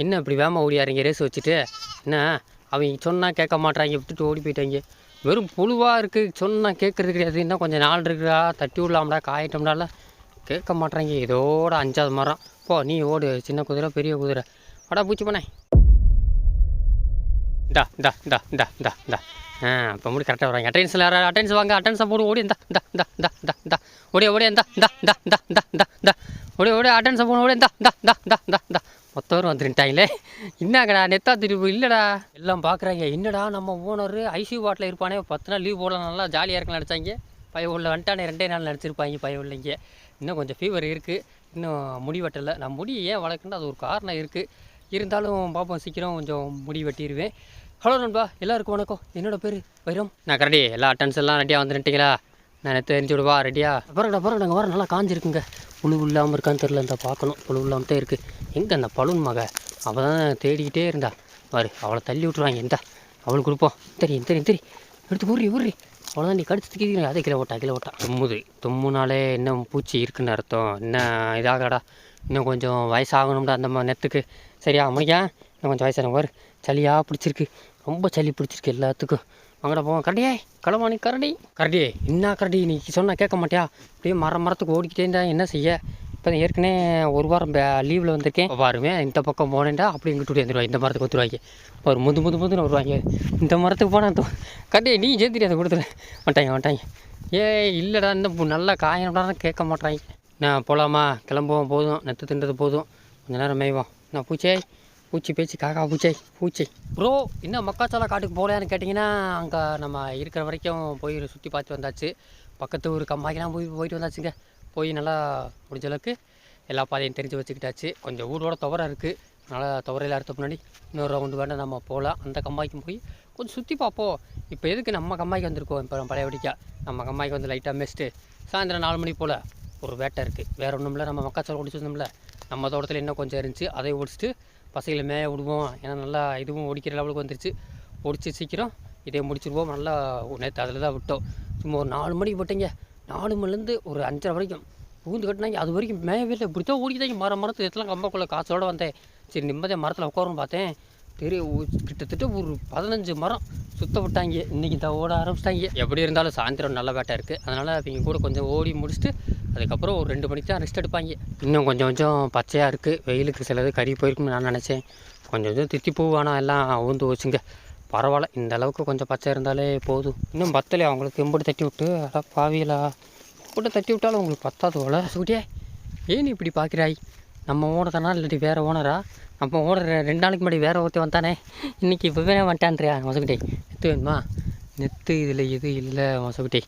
என்ன இப்படி வேமா ஓடியாருங்க ரேஸ் வச்சுட்டு என்ன அவங்க சொன்னால் கேட்க மாட்றாங்க விட்டுட்டு ஓடி போயிட்டாங்க வெறும் புழுவாக இருக்குது சொன்னால் கேட்குறது கிடையாது இன்னும் கொஞ்சம் நாள் இருக்குடா தட்டி விடலாம்டா காயிட்டோம்டால கேட்க மாட்டாங்க இதோட அஞ்சாவது மரம் போ நீ ஓடு சின்ன குதிரை பெரிய குதிரை வாடா பூச்சி பண்ணே இந்தா இந்தா இந்தா இந்தா இந்தா டா ஆ இப்போ முடி கரெக்டாக வராங்க அட்டென்ஸில் யாராவது அட்டென்ஸ் வாங்க அட்டென்ஸை போடு ஓடி இந்தா இந்தா இந்தா இந்தா இந்தா இந்தா ஓடி ஓடி இந்தா இந்தா இந்தா இந்தா இந்தா இந்தா இந்தா ஓடி ஓடி அட்டென்ஸை போடு ஓடி இந்தா இந்தா இந்தா இந்தா மொத்தவரும் வந்துருட்டாங்களே என்னங்கடா நெத்தா திருப்பு இல்லைடா. எல்லாம் பார்க்குறாங்க என்னடா நம்ம ஓனர் ஐசியூ வாட்டில் இருப்பானே? பத்து நாள் லீவ் போடலாம் நல்லா ஜாலியாக இருக்கலாம் நினச்சாங்க. பைய உள்ள வந்துட்டானே ரெண்டே நாள் நடிச்சிருப்பாங்க பைய உள்ளைங்க இன்னும் கொஞ்சம் ஃபீவர் இருக்குது இன்னும் முடி வெட்டலை. நான் முடி ஏன் வளர்க்குன்னு அது ஒரு காரணம் இருக்குது இருந்தாலும் பார்ப்போம் சீக்கிரம் கொஞ்சம் முடி வெட்டிடுவேன் ஹலோ நண்பா எல்லாருக்கும் வணக்கம். என்னோட பேர் வைரம். நான் கரெக்டி எல்லா அட்டன்ஸ் எல்லாம் ரெடியாக வந்துட்டீங்களா நான் தெரிஞ்சு விடுவா ரெடியா பரவாயில்ல பரவாயில்ல நாங்கள் வர நல்லா காஞ்சிருக்குங்க. புழு இல்லாமல் இருக்கான்னு தெரில இந்த பார்க்கணும். புழு இல்லாமல் தான் இருக்குது எங்கே அந்த பலூன் மக? அவள் தான் தேடிக்கிட்டே இருந்தா. பாரு அவளை தள்ளி விட்ருவாங்க எந்த அவளுக்கு கொடுப்போம். தெரியும் தெரியும் தெரியும் எடுத்து ஊறி ஊறி அவ்வளோதான் நீ கடிச்சு தூக்கி அதே கிலோ ஓட்டா கிலோ ஓட்டா தும்முது. தும்முனாலே இன்னும் பூச்சி இருக்குன்னு அர்த்தம். என்ன இதாகடா? இன்னும் கொஞ்சம் வயசாகணும்டா அந்த மாதிரி நெத்துக்கு. சரியா முடியா இன்னும் கொஞ்சம் வயசான பாரு சளியாக பிடிச்சிருக்கு. ரொம்ப சளி பிடிச்சிருக்கு எல்லாத்துக்கும். வாங்கடா போவோம். கரடியே களவாணி கரடி. கரடி என்ன கரடி? நீ சொன்னால் கேட்க மாட்டியா? அப்படியே மரம் மரத்துக்கு ஓடிக்கிட்டே இருந்தா என்ன செய்ய? இப்போ ஏற்கனவே ஒரு வாரம் லீவில் வந்திருக்கேன். பாருமே இந்த பக்கம் போனேன்டா அப்படி இங்கிட்டு வந்துடுவாங்க இந்த மரத்துக்கு ஒத்துருவாங்க. ஒரு முது முது முதுன்னு வருவாங்க. இந்த மரத்துக்கு போனால் கட்டி நீ சேர்த்துட்டு அதை கொடுத்துரு? வந்துட்டாங்க வந்துட்டாங்க. ஏ இல்லைடா இந்த நல்லா காயணும்டா கேட்க மாட்டாங்க நான் போகலாமா கிளம்புவோம் போதும். நெத்து தின்றது போதும். கொஞ்ச நேரம் மேய்வோம். நான் பூச்சே? பூச்சி பேச்சு காக்கா பூச்சை? பூச்சை. ப்ரோ இன்னும் மக்காச்சோளா காட்டுக்கு போகலையான்னு கேட்டிங்கன்னா அங்கே நம்ம இருக்கிற வரைக்கும் போய் சுற்றி பார்த்து வந்தாச்சு. பக்கத்து ஊர் கம்மாக்கெலாம் போய் போயிட்டு வந்தாச்சுங்க. போய் நல்லா முடிஞ்ச அளவுக்கு எல்லா பாதையும் தெரிஞ்சு வச்சுக்கிட்டாச்சு. கொஞ்சம் ஊரோட துவரம் இருக்குது அதனால் துவரையில் அறுத்த முன்னாடி இன்னொரு ரவுண்டு வேண்டாம் நம்ம போகலாம். அந்த கம்மாய்க்கும் போய் கொஞ்சம் சுற்றி பார்ப்போம். இப்போ எதுக்கு நம்ம கம்மாய்க்கு வந்திருக்கோம்? இப்போ பழைய வடிக்கா நம்ம கம்மாய்க்கு வந்து லைட்டாக மெஸ்ட்டு சாயந்தரம் நாலு மணி போல் ஒரு வேட்டை இருக்குது வேறு ஒன்றும் இல்லை. நம்ம மக்காச்சோளம் ஒடிச்சு நம்ம தோட்டத்தில் இன்னும் கொஞ்சம் இருந்துச்சு. அதை ஒடிச்சிட்டு பசங்களை மேய விடுவோம். ஏன்னா நல்லா இதுவும் ஒடிக்கிற லெவலுக்கு வந்துருச்சு. ஒடிச்சு சீக்கிரம் இதே முடிச்சிருவோம். நல்லா நேற்று அதில் தான் விட்டோம். சும்மா ஒரு நாலு மணிக்கு விட்டீங்க. நாலு மணிலேருந்து ஒரு அஞ்சரை வரைக்கும். பூந்து கட்டினாங்க. அது வரைக்கும் மேயவே இல்லை இப்படி தான் ஓடிக்கிட்டாங்க. மரம் மரத்து இதெல்லாம் கம்பக்குள்ளே காசோடு வந்தேன். சரி நிம்மதியாக மரத்தில் உட்காரும் பார்த்தேன். தெரிய கிட்டத்தட்ட ஒரு பதினஞ்சு மரம் சுத்த விட்டாங்க. இன்றைக்கி தான் ஓட ஆரம்பிச்சிட்டாங்க. எப்படி இருந்தாலும் சாயந்தரம் நல்ல வேட்டை இருக்குது அதனால் அவங்க கூட கொஞ்சம் ஓடி முடிச்சுட்டு அதுக்கப்புறம் ஒரு ரெண்டு மணிக்கு தான் ரெஸ்ட் எடுப்பாங்க. இன்னும் கொஞ்சம் கொஞ்சம் பச்சையாக இருக்குது வெயிலுக்கு சிலது கறி போயிருக்குன்னு நான் நினச்சேன். கொஞ்சம் கொஞ்சம் தித்தி பூ ஆனால் எல்லாம் ஊந்து வச்சுங்க. பரவாயில்ல. இந்த அளவுக்கு கொஞ்சம் பச்சை இருந்தாலே போதும். இன்னும் பத்தலையா? அவங்களுக்கு எம்படி தட்டி விட்டு. அட பாவியலா கூட தட்டி விட்டாலும் உங்களுக்கு பத்தாது போல. சூட்டியே ஏன் நீ இப்படி பார்க்குறாய் நம்ம ஓனர் தானா இல்லாட்டி வேறு ஓனரா? நம்ம ஓனர் ரெண்டு நாளைக்கு முன்னாடி வேறு ஒருத்தர் வந்தானே. இன்றைக்கி விவரம் வந்துட்டான்றியா மொசக்கிட்டே நெத்து வேணுமா? நெத்து இதில் எது இல்லை மொசக்கிட்டே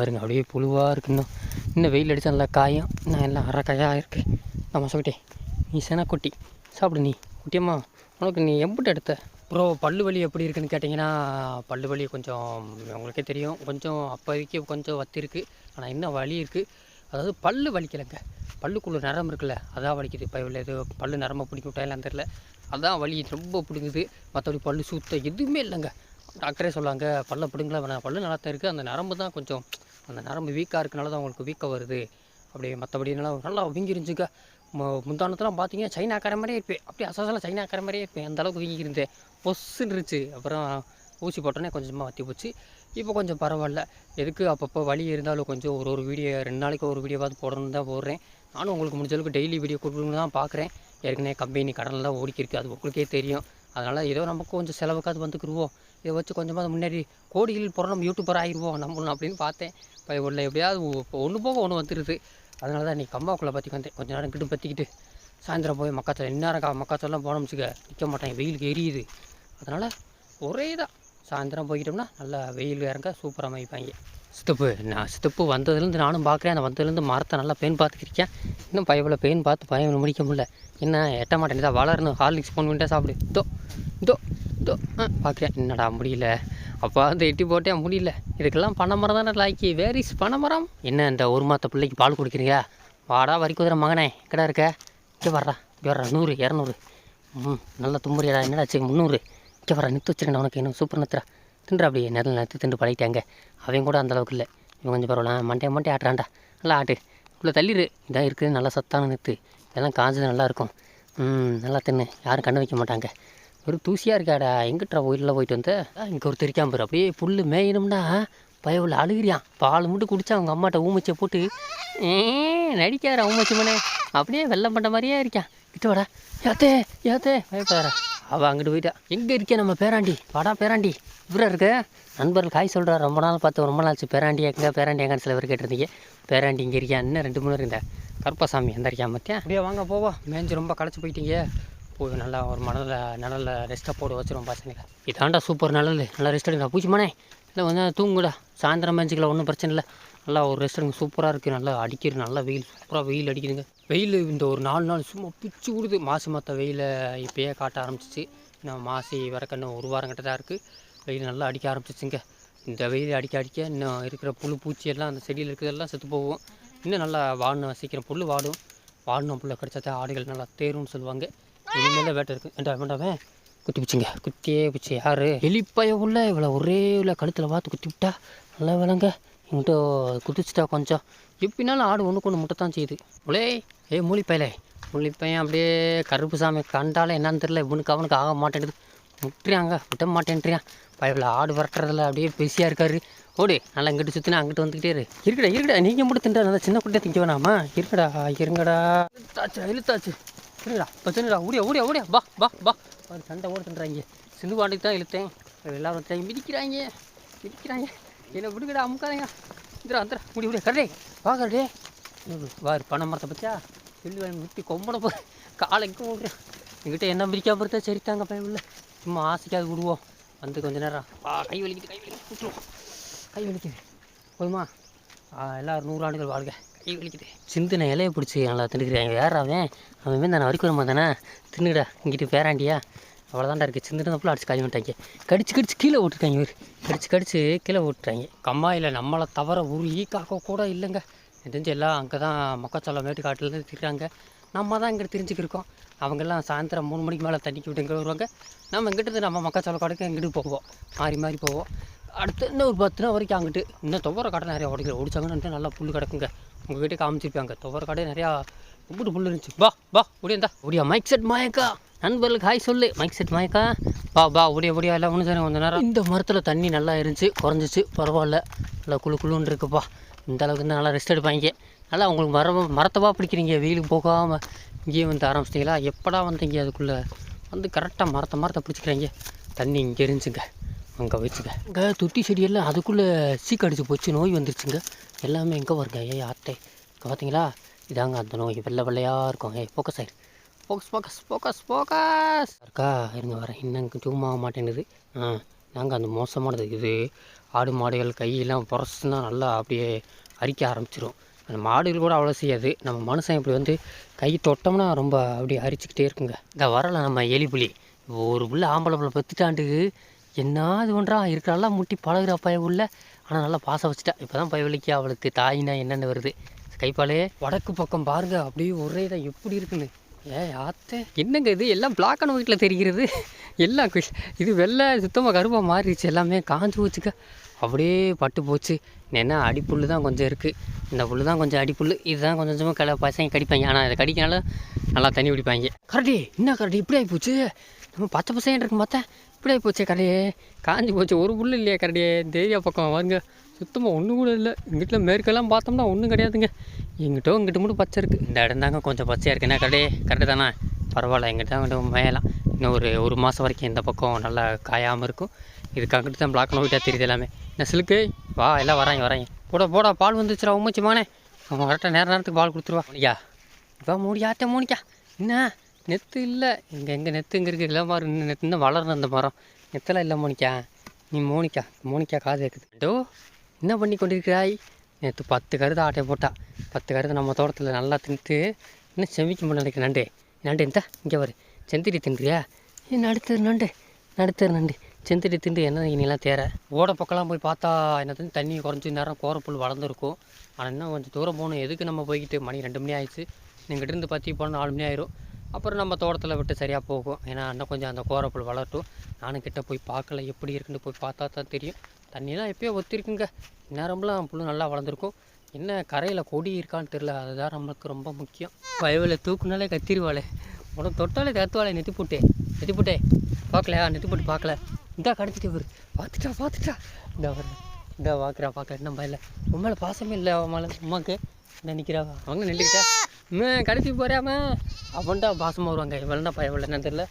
வருங்க அப்படியே புழுவாக இருக்கு இன்னும். இன்னும் வெயில் அடித்தா நல்லா காயும். நான் எல்லாம் அரைக்காயாக இருக்குது நான் மொசக்கிட்டே நீ செனக்குட்டி சாப்பிடு நீ. குட்டியம்மா உனக்கு நீ எம்பிட்டு எடுத்த? அப்புறம் பல்லு வலி எப்படி இருக்குன்னு கேட்டிங்கன்னா பல்லு வலி கொஞ்சம் உங்களுக்கே தெரியும். கொஞ்சம் அப்போதைக்கு கொஞ்சம் வத்தி இருக்குது ஆனால் இன்னும் வலி இருக்குது அதாவது பல்லு வலிக்கலைங்க. பல்லுக்குள்ளே நரம் இருக்குல்ல அதான் வலிக்குது. இப்போ இல்லை இது பல்லு நரம்பை பிடிக்க விட்டாங்களான்னு தெரில அதான் வலி ரொம்ப பிடிங்குது. மற்றபடி பல்லு சுத்த எதுவுமே இல்லைங்க. டாக்டரே சொல்லாங்க பல்ல பிடுங்கல வேணாம் பல்லு நல்லா தான் இருக்குது அந்த நரம்பு தான் கொஞ்சம் அந்த நரம்பு வீக்காக இருக்கனால தான் உங்களுக்கு வீக்கம் வருது. அப்படியே மற்றபடி நல்லா நல்லா வீங்கிருந்துச்சுங்க முந்தானத்தெலாம் பார்த்தீங்கன்னா சைனாக்கார மாதிரியே இருப்பேன். அப்படியே அசாசலாம் சைனாக்கார மாதிரியே இருப்பேன். அந்தளவுக்கு வீங்கியிருந்தேன். பொஸ்ஸுன்னுருச்சு இருந்துச்சு அப்புறம் ஊசி போட்டோன்னே கொஞ்சமாக வத்தி போச்சு. இப்போ கொஞ்சம் பரவாயில்ல. எதுக்கு அப்பப்போ வழி இருந்தாலும் கொஞ்சம் ஒரு ஒரு வீடியோ ரெண்டு நாளைக்கு ஒரு வீடியோவாவது போடணும்னு தான் போடுறேன். நானும் உங்களுக்கு முடிஞ்ச அளவுக்கு டெய்லி வீடியோ கொடுக்கணும்னு தான் பார்க்குறேன் ஏற்கனவே கம்பெனி கடனில் தான் ஓடிக்கிருக்கு அது உங்களுக்கே தெரியும். அதனால் ஏதோ நமக்கு கொஞ்சம் செலவுக்காவது வந்துக்குருவோம். இதை வச்சு கொஞ்சமாக முன்னாடி கோடிகள் போகிற நம்ம யூடியூபர் ஆகிருவோம் நம்ம அப்படின்னு பார்த்தேன். இப்போ உள்ள எப்படியாவது ஒன்று போக ஒன்று வந்துடுது அதனால தான் இன்றைக்கி கம்மாக்குள்ளே பற்றி வந்தேன். கொஞ்சம் நேரம் கிட்ட பற்றிக்கிட்டு சாயந்தரம் போய் மக்காச்சோளம் இந்நேரம் கா மக்காச்சோளம் போனோம் வச்சுக்க நிற்க மாட்டேன். வெயிலுக்கு எரியுது. அதனால் ஒரே தான் சாயந்தரம் போய்கிட்டோம்னா நல்லா வெயில் இறங்க சூப்பராக அமைப்பாங்க. சித்தப்பு நான் சித்தப்பு வந்ததுலேருந்து நானும் பார்க்குறேன். அந்த வந்ததுலேருந்து மரத்தை நல்லா பெயின் பார்த்துக்கிருக்கேன் இன்னும் பயவில் பெயின் பார்த்து பயம் முடிக்க முடியல. என்ன எட்ட மாட்டேன். தான் வளரணும். ஹார்லிக்ஸ் ஃபோன் பண்ணிட்டே சாப்பிடு. இதோ இதோ இதோ. ஆ பார்க்குறேன். என்னடா முடியல? அப்பா வந்து எட்டி போட்டேன் முடியல. இதுக்கெல்லாம் பனைமரம் தானே லாய்க்கி. வேரிஸ் பனை மரம்? என்ன இந்த ஒரு மாத பிள்ளைக்கு பால் கொடுக்குறீங்க? வாடா வரி குதிரை மகனே. எக்கடா இருக்க? இங்கே வர்றா. இங்கே வர்றா. நூறு இரநூறு. ம் நல்லா தும்புறியடா. என்னடா ஆச்சு? முந்நூறு. வர நித்து வச்சிருக்கேன் உனக்கு என்ன சூப்பர் நித்துறா தின்ற அப்படியே நிழல் நிறுத்து திண்டு பழகிட்டாங்க. அவன் கூட அந்த அளவுக்கு இல்லை. இவன் கொஞ்சம் பரவாயில்ல மண்டையை மண்டே ஆட்டுறான்டா. நல்லா ஆட்டு. இவ்வளோ தள்ளிடு இதான் இருக்குது நல்லா சத்தான நித்து இதெல்லாம் காஞ்சது நல்லாயிருக்கும் நல்லா தின்னு. யாரும் கண்ணு வைக்க மாட்டாங்க. ஒரு தூசியாக இருக்காடா. எங்கிட்டா உயிரில் போயிட்டு வந்து? இங்கே ஒரு தெரிக்காம பாரு. அப்படியே புல் மேயணும்னா பயவில் அழுகிறியான் பால் மட்டும் குடிச்சா அவங்க அம்மாட்ட ஊமச்சை போட்டு ஏ நடிக்காரா ஊமச்சி மனே. அப்படியே வெள்ளம் பண்ணுற மாதிரியே இருக்கான். கிட்ட வாடா. ஏத்தே ஏத்தே பயப்படாரா அவள் அங்கிட்டு போயிட்டா. எங்கே இருக்கே நம்ம பேராண்டி? வாடா பேராண்டி. இவரா இருக்க? நண்பர்கள் காய் சொல்கிறா ரொம்ப நாள் பார்த்து ரொம்ப நாள் பேராண்டி எங்க பேராண்டி எங்கன்னு சில பேர் கேட்டிருந்தீங்க. பேராண்டி இங்கே இருக்கியா? இன்னும் ரெண்டு மூணு இருந்த கருப்பசாமி எந்த இருக்கியா மத்தியா? அப்படியே வாங்க போவோம். மேய்ஞ்சி ரொம்ப களைச்சி போயிட்டீங்க. போய் நல்லா ஒரு மணலில் நிழலில் ரெஸ்ட்டாக போட்டு வச்சிரும் பசங்க இதாண்டா சூப்பர் நிழல். நல்லா ரெஸ்ட் எடுங்க பூச்சிமானே இல்லை வந்து தூங்குடா. சாயந்தரம் மேய்ச்சிக்கலாம் ஒன்றும் பிரச்சனை இல்லை. நல்லா ஒரு ரெஸ்ட் எடுங்க. சூப்பராக இருக்குது நல்லா அடிக்கிறது நல்லா வெயில். சூப்பராக வெயில் அடிக்குதுங்க. வெயில் இந்த ஒரு நாலு நாள் சும்மா பிச்சு விடுது. மாசு மற்ற வெயிலை இப்போயே காட்ட ஆரம்பிச்சிச்சு. இன்னும் மாசி வரக்கன்னு ஒரு வாரம் கிட்ட தான் இருக்குது வெயில் நல்லா அடிக்க ஆரம்பிச்சிச்சுங்க. இந்த வெயில் அடிக்க அடிக்க இன்னும் இருக்கிற புழு பூச்சி எல்லாம் அந்த செடியில் இருக்கிறதெல்லாம் செத்து போகும். இன்னும் நல்லா வாடணும் சீக்கிரம் புல் வாடும். வாடணும் புல்ல கடிச்சா ஆடுகள் நல்லா தேரும்னு சொல்லுவாங்க. இனிமேல் வேட்டை இருக்குது ஏண்டா வேண்டாமே குத்தி பிடிச்சிங்க குத்தியே பிடிச்சி யார்? எலிப்பய உள்ள இவ்வளோ ஒரே உள்ள கழுத்தில் பார்த்து குத்தி விட்டா நல்லா விளங்க. இங்கிட்ட குதிச்சுட்டா கொஞ்சம். எப்படினாலும் ஆடு ஒன்றுக்கு ஒன்று முட்டை தான் செய்யுது. உலே ஏ மூலிப்பையலே மூலிப்பையன் அப்படியே கருப்பு சாமி கண்டாலே என்னன்னு தெரியல. இவனுக்கு அவனுக்கு ஆக மாட்டேங்குது. முட்டுறியாங்க விட்ட மாட்டேன்றியான் பயவில் ஆடு விரட்டுறதுல அப்படியே பிஸியாக இருக்காரு. ஓடு நல்லா இங்கிட்டு சுற்றினா அங்கிட்டு வந்துக்கிட்டே இரு. இருக்கடா இருக்கடா நீங்கள் மட்டும் தின்றா நல்லா சின்ன குட்டியாக திங்க வேணாமா? இருக்கடா இருங்கடா. இழுத்தாச்சு இழுத்தாச்சு. இருங்கடா தின்னுடா. ஓடியா ஓடியா ஓடியா. பா பா பா சண்டை ஓட தின்றாங்க. சிந்து பாண்டுக்கு தான் இழுத்தேன். எல்லாரும் மிதிக்கிறாங்க. மிதிக்கிறாங்க. என்னை விடுங்கடா அமுக்காதீங்க. இந்திரா அந்தரா முடி முடியா கரடே. வா கரடே. வாரு பனை மரத்தை பச்சா சொல்லி வாங்கி முட்டி கொம்பனை போ காலைக்கு போடுறேன் என்கிட்ட என்ன பிரிக்காம பொறுத்தா சரி தாங்க பையன் இல்லை சும்மா ஆசைக்காது விடுவோம். வந்து கொஞ்ச நேரம். வா கை வலிக்குது கை வலிக்குது. விட்டுருவோம் கை வலிக்குது. போதுமா ஆ எல்லாரும் நூறு ஆண்டுகள் வாழ்க. கை வலிக்குது. சிந்தின இலையை பிடிச்சி நல்லா தின்னுக்கிறாங்க வேற அவன்? அவன் மீன் நான் வரைக்கும் வர தானே? தின்னுடா இங்கிட்டு பேராண்டியா? அவ்வளோதான்டா இருக்குது சிந்தின அடிச்சு கழுவி விட்டாங்க. கடிச்சு கடிச்சு கீழே விட்டுருக்காங்க இவர். கடிச்சு கடிச்சு கீழே விட்டுறாங்க கம்மாயில் நம்மளை தவிர ஒரு ஈ காக்க கூட இல்லைங்க. தெரிஞ்சு எல்லாம் அங்கே தான் மக்காச்சோளம் காட்டில் திரிறாங்க நம்ம தான் இங்கே தெரிஞ்சுக்கிருக்கோம் அவங்கெல்லாம் சாயந்தரம் மூணு மணிக்கு மேலே தண்ணிக்கு விட்டு இங்கே வருவாங்க. நம்ம இங்கிட்டு நம்ம மக்காச்சோளம் காடுக்கு இங்கிட்டு போவோம். மாறி மாறி போவோம். அடுத்து இன்னும் ஒரு பத்து நாள் வரைக்கும் அங்கிட்டு இன்னும் துவர கடை நிறையா உடைக்கல ஒடிச்சாங்கன்னு நல்லா புல் கிடக்குங்க. உங்ககிட்ட காமிச்சிருப்பாங்க. துவர கடை நிறையா உப்புட்டு புல் இருந்துச்சு. பா பா ஒடியந்தா ஒடியா மைக் செட் மாயக்கா நண்பர்களுக்கு ஹாய் சொல்லு. மைக் செட் மயக்கா பா பா ஒடியா ஒடியா எல்லாம் ஒன்று சரி கொஞ்ச நேரம். இந்த மரத்தில் தண்ணி நல்லா இருந்துச்சு குறைஞ்சிச்சு. பரவாயில்ல. நல்லா குளு குழுன்னு இருக்குப்பா. இந்த அளவுக்கு இருந்தால் நல்லா ரெஸ்ட் எடுப்பாங்க. நல்லா உங்களுக்கு மரம் மரத்தவா பிடிக்கிறீங்க. வெயிலுக்கு போகாமல் இங்கேயே வந்து ஆரம்பிச்சிட்டிங்களா? எப்படா வந்தீங்க அதுக்குள்ளே? வந்து கரெக்டாக மரத்தை மரத்தை பிடிச்சிக்கிறாங்க. தண்ணி இங்கே இருந்துச்சுங்க. அங்கே வச்சுக்க. இங்கே துத்தி செடியெல்லாம் அதுக்குள்ளே சீக்கு அடிச்சு போச்சு. நோய் வந்துருச்சுங்க. எல்லாமே எங்கே வருங்க? ஏய் ஆத்தே. இங்கே பார்த்தீங்களா இதாங்க அந்த நோய். வெள்ளை வெள்ளையாக இருக்கும். ஏய் போக்க ஆயிரு. ஃபோக்கஸ் ஃபோக்கஸ் ஃபோக்கஸ் ஃபோக்கஸ் இருக்கா இருங்க வரேன். இன்னும் சும்மா ஆக மாட்டேங்குது. ஆ நாங்கள் அந்த மோசமானது இது. ஆடு மாடுகள் கையெல்லாம் புரசுனா நல்லா அப்படியே அரிக்க ஆரம்பிச்சிடும் அந்த மாடுகள் கூட அவ்வளோ செய்யாது. நம்ம மனுஷன் இப்படி வந்து கை தொட்டோம்னா ரொம்ப அப்படியே அரிச்சுக்கிட்டே இருக்குங்க. இந்த வரல நம்ம எலிபுலி ஒரு புள்ள ஆம்பளை புள்ள பத்துட்டாண்டுக்கு என்ன இது பண்ணுறான் இருக்கிறாலாம் முட்டி பழகிற பய உள்ள. ஆனால் நல்லா பாசம் வச்சுட்டா. இப்போ தான் பயவலிக்கு அவளுக்கு தாயினா என்னென்னு வருது. கைப்பாலே வடக்கு பக்கம் பாருங்க. அப்படியே ஒரே தான் எப்படி இருக்குன்னு. ஏ ஆத்தே. என்னங்க இது? எல்லாம் பிளாக் அண்ட் ஒயிட்டில் தெரிகிறது. எல்லாம் இது வெள்ளை சுத்தமாக கருப்பாக மாறிடுச்சு எல்லாமே. காஞ்சி போச்சுக்க அப்படியே பட்டு போச்சு. என்ன அடிப்புல் தான் கொஞ்சம் இருக்குது இந்த புல் தான் கொஞ்சம் அடிப்புல் இதுதான் கொஞ்சம் கொஞ்சமாக கல பசங்க கடிப்பாங்க. ஆனால் இதை கடிக்கனால நல்லா தண்ணி குடிப்பாங்க. கரடி என்ன கரடி? இப்படி ஆகி போச்சு. நம்ம பச்சை பசங்க இருக்கு பார்த்தேன். இப்படி ஆகி போச்சே கரடியே. காஞ்சி போச்சு. ஒரு புல் இல்லையா கரடியே. இந்த ஏரியா பக்கம் வாருங்க. சுத்தமாக ஒன்றும் கூட இல்லை. வீட்டில் மேற்கெல்லாம் பார்த்தோம்னா ஒன்றும் கிடையாதுங்க. எங்கிட்ட இங்கிட்ட மட்டும் பச்சை இருக்குது இந்த இடம் தாங்க கொஞ்சம் பச்சையாக இருக்குது என்ன கரடி? கரெக்டு தானே? பரவாயில்ல எங்கிட்ட அங்கிட்ட மேயலாம் இன்னும் ஒரு ஒரு மாதம் வரைக்கும் இந்த பக்கம் நல்லா காயாமல் இருக்கும். இதுக்கு அங்கிட்டு தான் பிளாக் ஒயிட்டாக தெரியுது எல்லாமே. என்ன சிலுக்கு? வா எல்லாம் வராங்க வராங்க. போட போடா பால் வந்துச்சுடா உமைச்சுமானே அவன் கரெக்டாக நேர நேரத்துக்கு பால் கொடுத்துருவா. ஐயா இவா மூடியாத்தே மூணிக்கா என்ன? நெத்து இல்லை. இங்கே எங்கே நெத்து இங்கே இருக்குது இல்லை மாதிரி இன்னும் நெத்து இன்னும் வளரணும் அந்த மரம். நெத்தெல்லாம் இல்லை மோனிக்கா நீ மோனிக்கா மோனிக்கா காது இருக்குது டோ என்ன பண்ணி கொண்டிருக்கிறாய் நேற்று பத்து கருது ஆட்டை போட்டா. பத்து கருது நம்ம தோட்டத்தில் நல்லா தின்ட்டு இன்னும் செமிக்க முடியல எனக்கு நண்டு. நண்டு இந்த இங்கே வரு செந்திரி தின்றியா? ஏ நடுத்தர் நண்டு. நடுத்தர் நண்டு. செந்திரி திண்டு என்ன இனிலாம் தேர? ஓட பக்கம்லாம் போய் பார்த்தா என்ன தண்ணி குறைஞ்சி நேரம் கோரப்புல் வளர்ந்துருக்கும். ஆனால் இன்னும் கொஞ்சம் தூரம் போகணும். எதுக்கு நம்ம போய்கிட்டு மணி ரெண்டு மணி ஆயிடுச்சு. நீங்கள் இருந்து பற்றி போனால் நாலு மணி ஆயிரும். அப்புறம் நம்ம தோட்டத்தில் விட்டு சரியாக போகும். ஏன்னா இன்னும் கொஞ்சம் அந்த கோரப்புல் வளரட்டும். நானும் கிட்டே போய் பார்க்கல. எப்படி இருக்குன்னு போய் பார்த்தா தான் தெரியும். தண்ணியெல்லாம் எப்பயோ ஒத்திருக்குங்க. நேரம்லாம் புல் நல்லா வளர்ந்துருக்கும். என்ன கரையில் கொடி இருக்கான்னு தெரில அதுதான் நம்மளுக்கு ரொம்ப முக்கியம். வயவில் தூக்குனாலே கத்திருவாளே. உனக்கு தொட்டாலே கத்துவாளே நெத்தி போட்டே. நெத்தி போட்டே. பார்க்கலையா? நெத்தி போட்டு பார்க்கல. இந்தா கடத்திட்டு வரு பார்த்துட்டா பார்த்துட்டா. இந்த ஒரு இந்த பார்க்குறா பார்க்கல என்ன பயில உன் மேலே பாசமே இல்லை அவன் மேலே. அம்மாக்கு இந்த நிற்கிறா அவங்க நின்றுக்கிட்டா. இன்னும் கடத்தி போறாம அவன்டா பாசமாக வருவாங்க. இவன்டா பயம் இல்லை என்னன்னு தெரியல.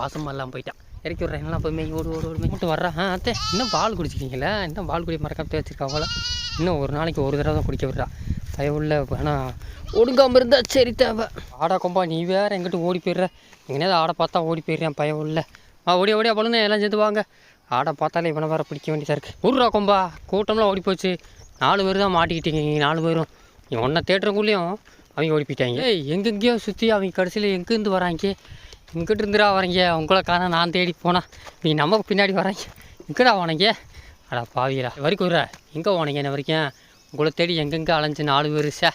பாசமாக இல்லாமல் போயிட்டான். இறக்கி விட்றேன். எல்லாம் போய் மேய் ஓடு ஓடு ஓடு மட்டும் வர்றான் ஆ அத்தை இன்னும் பால் குடிச்சிருக்கீங்களா? இன்னும் பால் குடி மறக்காம வச்சிருக்காங்களா இன்னும் ஒரு நாளைக்கு ஒரு தடவை தான் குடிக்க விட்றா. பயம் உள்ள ஆனால் ஒடுங்காமல் இருந்தால் சரி தேவை. ஆடா கொம்பா நீ வேறு எங்கிட்ட ஓடி போயிடுற? எங்கேயாவது ஆடை பார்த்தா ஓடி போயிடுறேன் பயவுள்ள. ஆ ஓடியா ஓடியா பழுங்க எல்லாம் சேர்ந்து வாங்க. ஆடை பார்த்தாலே இவனை வேற பிடிக்க வேண்டியதாக இருக்குது ஊர்ரா கொம்பா கூட்டம்லாம் ஓடி போச்சு. நாலு பேர் தான் மாட்டிக்கிட்டீங்க நீங்கள் நாலு பேரும். நீ ஒன்றை தேட்டருக்குள்ளேயும் அவங்க ஓடி போயிட்டாங்க. ஏய் எங்கெங்கேயோ சுற்றி அவங்க கடைசியில் எங்கேருந்து வராங்க? இங்கிட்டு இருந்துடா வரீங்க உங்களை காண நான் தேடி போனேன் நீ நமக்கு பின்னாடி வரீங்க இங்கடா போனீங்க. அடா பாவியடா வரைக்கும் விட்ற எங்கே போனீங்க என்ன வரைக்கும்? உங்களை தேடி எங்கெங்கே அலைஞ்சு நாலு பேர் சே.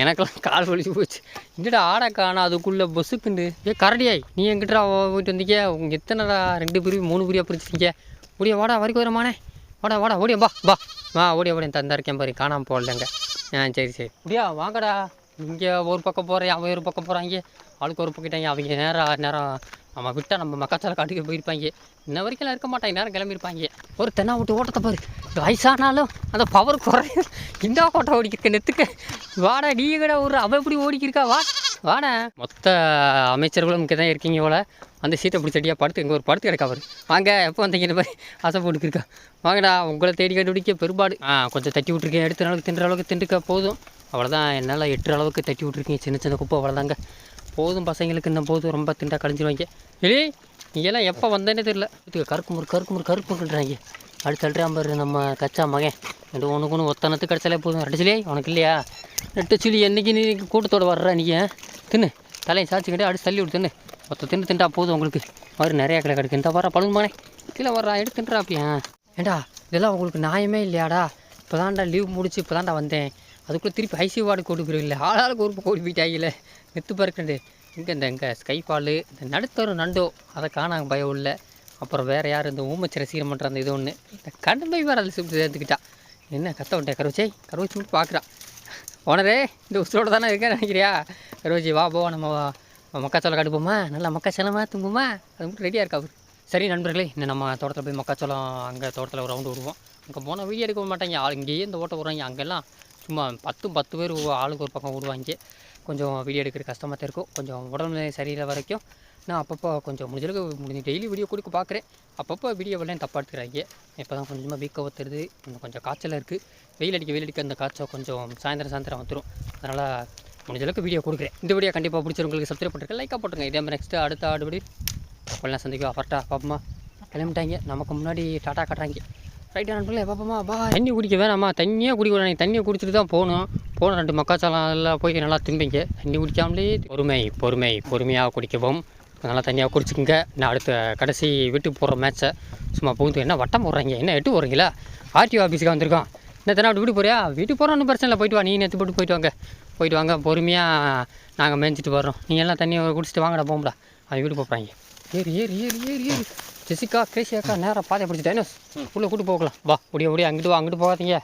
எனக்கெல்லாம் கால் வலிச்சு போச்சு. இங்கடா ஆடை காணா அதுக்குள்ளே பொசுக்குண்டு ஏ கரடியாய் நீ எங்கிட்டா போயிட்டு வந்தீங்க? உங்கள் எத்தனைடா ரெண்டு பிரிவு மூணு பிரிவாக பிரிச்சிருக்கீங்க? ஓடியா வாடா வரைக்கும் வரமானே. வாடா வாடா ஓடியா பா பா வா ஓடியா ஓடியா தந்தா இருக்கேன் பாரு. காணாமல் போடலங்க ஆ சரி சரி. அப்படியா வாங்கடா. இங்கே ஒரு பக்கம் போகிறேன் அவன் ஒரு பக்கம் போகிறாங்க ஆளுக்கு ஒரு பக்கிட்டாங்க அவங்க நேரம் நேரம் நம்ம விட்டால் நம்ம மக்காச்சால காட்டுக்கு போயிருப்பாங்க. இன்ன வரைக்கும் இருக்க மாட்டாங்க நேரம் கிளம்பியிருப்பாங்க. ஒரு தென்னா விட்டு ஓட்டத்தை பாரு. வயசானாலும் அந்த பவர் குறையும். இந்த ஓட்டம் ஓடிக்கிருக்க நெத்துக்க. வாடா நீ கூட ஒரு அவன் எப்படி ஓடிக்கிருக்கா? வா வாடா. மொத்த அமைச்சர்களும் இங்கே தான் இருக்கீங்க போல. அந்த சீட்டை பிடிச்சடியாக படுத்து இங்கே ஒரு படுத்து கிடக்கா பாரு. வாங்க எப்போ வந்தீங்க இந்த மாதிரி? ஆசை போட்டுக்கிருக்கா. வாங்கடா உங்களை தேடி கண்டுபிடிக்க பெரும்பாடு. ஆ கொஞ்சம் தட்டி விட்ருக்கேன் எடுத்த அளவுக்கு தின்ற அளவுக்கு திண்டுக்க போதும். அவ்வளோதான் என்னால் எட்டு அளவுக்கு தட்டி விட்ருக்கீங்க சின்ன சின்ன குப்பை அவ்வளோதாங்க போதும் பசங்களுக்கு இன்னும் போதும். ரொம்ப திண்டா கழிஞ்சிருவாங்க ஏய் நீ எப்போ வந்தேனே தெரியல. கருக்கு முறு கருக்கு முறு கருப்புன்றாங்க அடுத்து தள்ளுறான் பாரு நம்ம கச்சா மகன். ரெண்டு ஒன்றுக்கு ஒன்று ஒத்தனத்து கிடச்சாலே போதும். ரெண்டு உனக்கு இல்லையா? ரெட்டு சில்லி என்னைக்கு நீ கூட்டத்தோட வர்ற நீ தின்னு. தலையை சாச்சிக்கிட்டே அடிச்சு தள்ளி விட்டு தின்னு. மொத்த தின்னு திண்டா போதும் உங்களுக்கு. மாதிரி நிறையா கிடக்கு கிடக்கு. இந்த வர பழுது கீழே வர்றா எடுத்து தின்றா அப்படியா ஏண்டா இதெல்லாம் உங்களுக்கு நியாயமே இல்லையாடா? இப்போ தான்டா லீவ் முடிச்சு இப்போ தான்டா வந்தேன். அதுக்குள்ளே திருப்பி ஐசி வார்டு கொண்டு போயிருவில்ல ஆளாளுக்கு ஒரு ஓடி போயிட்டாங்கல்ல நெத்து பறக்கண்டு இங்கே இந்த இங்கே ஸ்கைஃபாலு இந்த நடுத்தரு நண்டோ அதை காணாங்க பயம் இல்லை அப்புறம் வேறு யார்? இந்த ஊமச்சி ரசிகர் பண்ணுற அந்த இது ஒன்று இந்த கடமை வேறு அதில் சுட்டு சேர்த்துக்கிட்டா. என்ன கத்த விட்டேன் கருவச்சை? கருவச்சி மட்டும் பார்க்குறான். ஓனரே இந்த உசோட தானே இருக்கேன் நினைக்கிறியா? கருவச்சி வா போ நம்ம மக்காச்சோளம் கடுப்போமா? நல்லா மக்காச்சோளமாக தும்புமா அது மட்டும் ரெடியாக இருக்கா அவர்? சரி நண்பர்களே இன்னும் நம்ம தோட்டத்தில் போய் மக்காச்சோளம் அங்கே தோட்டத்தில் ஒரு ரவுண்டு விடுவோம். அங்கே போனால் வீடியோ எடுக்க மாட்டாங்க. ஆள் இங்கேயே இந்த ஓட்ட விடுறாங்க அங்கெல்லாம் சும்மா பத்து பத்து பேர் ஆளுக்கு ஒரு பக்கம் விடுவாங்க கொஞ்சம் வீடியோ எடுக்கிற கஷ்டமாக தான் இருக்கும். கொஞ்சம் உடம்பு சரியில்லை வரைக்கும் நான் அப்பப்போ கொஞ்சம் முடிஞ்சளவுக்கு முடிஞ்ச டெய்லி வீடியோ கொடுக்க பார்க்குறேன். அப்பப்போ வீடியோவெல்லாம் தப்பாக எடுத்துக்கிறாங்க. இப்போ தான் கொஞ்சமாக வீக்கம் ஒத்துறது இன்னும் கொஞ்சம் காய்ச்சலாக இருக்குது வெயில் அடிக்க வெயில் அடிக்க அந்த காய்ச்சல் கொஞ்சம் சாயந்தரம் சாயந்தரம் வந்துடும் அதனால் முடிஞ்சளவுக்கு வீடியோ கொடுக்குறேன். இந்த வீடியோ கண்டிப்பாக பிடிச்சவங்களுக்கு சப்ஸ்கிரைப் பண்ணிருக்கேன் லைக்காக போட்டுருங்க. இதே மாதிரி நெக்ஸ்ட்டு அடுத்த ஆடுபடி. கொள்ளலாம் சந்திக்கும் அஃபர்ட்டா பாப்பமா கிளம்பிட்டாங்க. நமக்கு முன்னாடி டாட்டா காட்டுறாங்க. ரைட் நண்பர்களே பாப்பமா பா தண்ணி குடிக்க வேணாம்மா. தண்ணியாக குடிக்க வேணாம். தண்ணியை குடிச்சிட்டு தான் போகணும். போன ரெண்டு மக்காச்சாலம் எல்லாம் போய் நல்லா திம்பிங்க தண்ணி குடிக்காமலே பொறுமை பொறுமை பொறுமையாக குடிக்கவும். நல்லா தண்ணியாக குடிச்சுக்கோங்க. நான் அடுத்த கடைசி வீட்டுக்கு போகிற மேட்ச்சை சும்மா புகுந்து என்ன வட்டம் போடுறாங்க? என்ன எட்டு போடுறீங்களா? ஆர்டிஓ ஆஃபீஸுக்கு வந்திருக்கோம் என்ன தானே அப்படி வீட்டுக்கு போறியா? வீட்டுக்கு போகிறோம் ஒன்றும் பிரச்சனை இல்லை. போயிட்டு வா. நீ நேற்று போட்டு போயிட்டு வாங்க. போயிட்டு வாங்க. பொறுமையாக நாங்கள் மேய்ஞ்சிட்டு வர்றோம். நீங்கள் எல்லாம் தண்ணி குடிச்சிட்டு வாங்கடா போகும்டா அவன் வீடு போகிறாங்க ஏறி ஏறி ஏறி ஏறி ஏறி. ஜெசிகா கிரேசியாக்கா நேராக பாதை பிடிச்சிட்டேன் உள்ளே கூட்டு போகலாம். வா ஓடியா ஓடியா அங்கிட்டு வா அங்கிட்டு போகாதீங்க.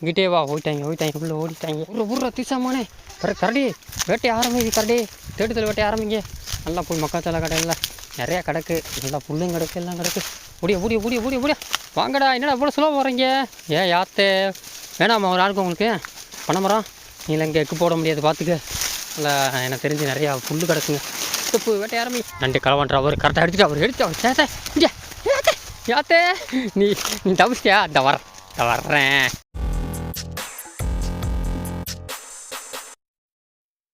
இங்கிட்டே வா ஓடிட்டாங்க ஓடிட்டாங்க உள்ளே ஓடிட்டாங்க. உள்ள ஊர்ற தீசாமானே. கர கரடி வேட்டையை ஆரம்பிங்க கரடி. தேடுதல் வேட்டையை ஆரம்பிங்க. நல்லா போய் மக்காச்சோள கடையில். நிறையா கிடக்கு. நல்லா புல்லும் கிடக்கு எல்லாம் கிடக்கு. ஓடியா ஓடியா ஓடியா ஓடியா ஓடியா. வாங்கடா என்னடா இவ்வளோ ஸ்லோவாக வரீங்க ஏன் யாத்தே. வேணாமா ஒரு ஆளுக்கு உங்களுக்கு. பணமரம் நீங்கள் இங்கே எக்கு போட முடியாது பார்த்துக்க இல்லை எனக்கு தெரிஞ்சு நிறையா புல்லு கிடக்குங்க. தப்பு வேட்டை ஆரம்பி நண்டு களவான்ற அவர் கரெக்டாக எடுத்துட்டு அவர் எடுத்து அவர் சேத்தே இங்கே யாத்தே நீ நீ தவிச்சியா இந்த வர இந்த வர்றேன்